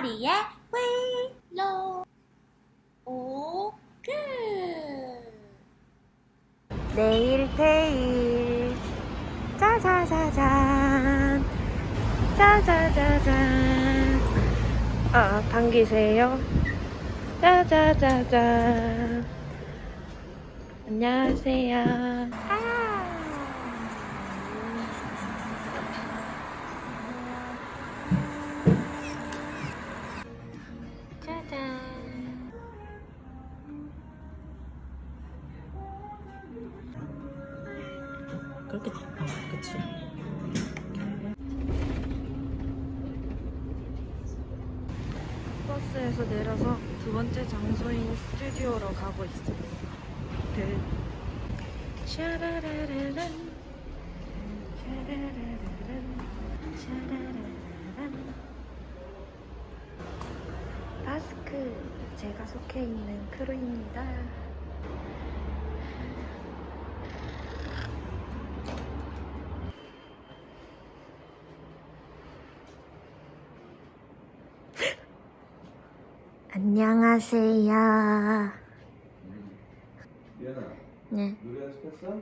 머리에 윌로 오 끝. 내일 페일. 짜자자잔. 짜자자잔. 아 당기세요? 짜자자잔. 안녕하세요 그렇게 아, 그치. 버스에서 내려서 두 번째 장소인 스튜디오로 가고 있어요. 네. 샤라라라란, 샤라라라란, 샤라라라란. 바스크, 제가 속해 있는 크루입니다. 안녕하세요. 미안아, 네. 노래 연습했어?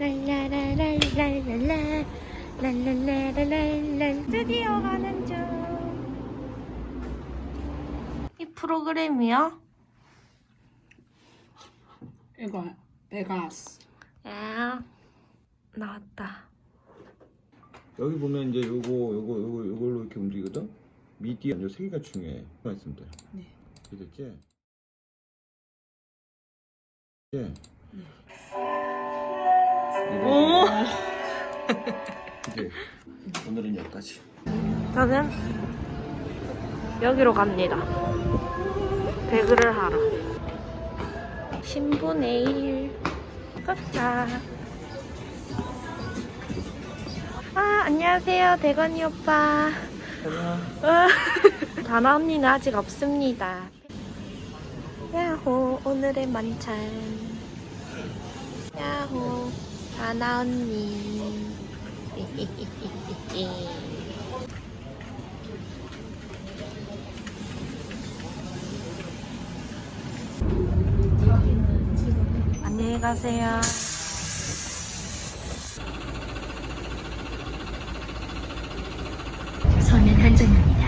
랄라라랄랄랄라 랄랄라랄랄랄 스튜디오 가는 중. 이 프로그램이요? 이거 베가스. 야 나왔다. 여기 보면 이제 요거 요거 요거 요걸로 이렇게 움직이거든. 미디어 이제 세 개가 중요해. 말씀들. 네. 됐지? 예. 오. 이제 오늘은 여기까지. 저는 여기로 갑니다. 배그를 하러. 신부 내일 도착. 아 안녕하세요 대건이 오빠. 아, 다나 언니는 아직 없습니다. 야호 오늘의 만찬. 야호 다나 언니. 안녕히 가세요. 서면 stop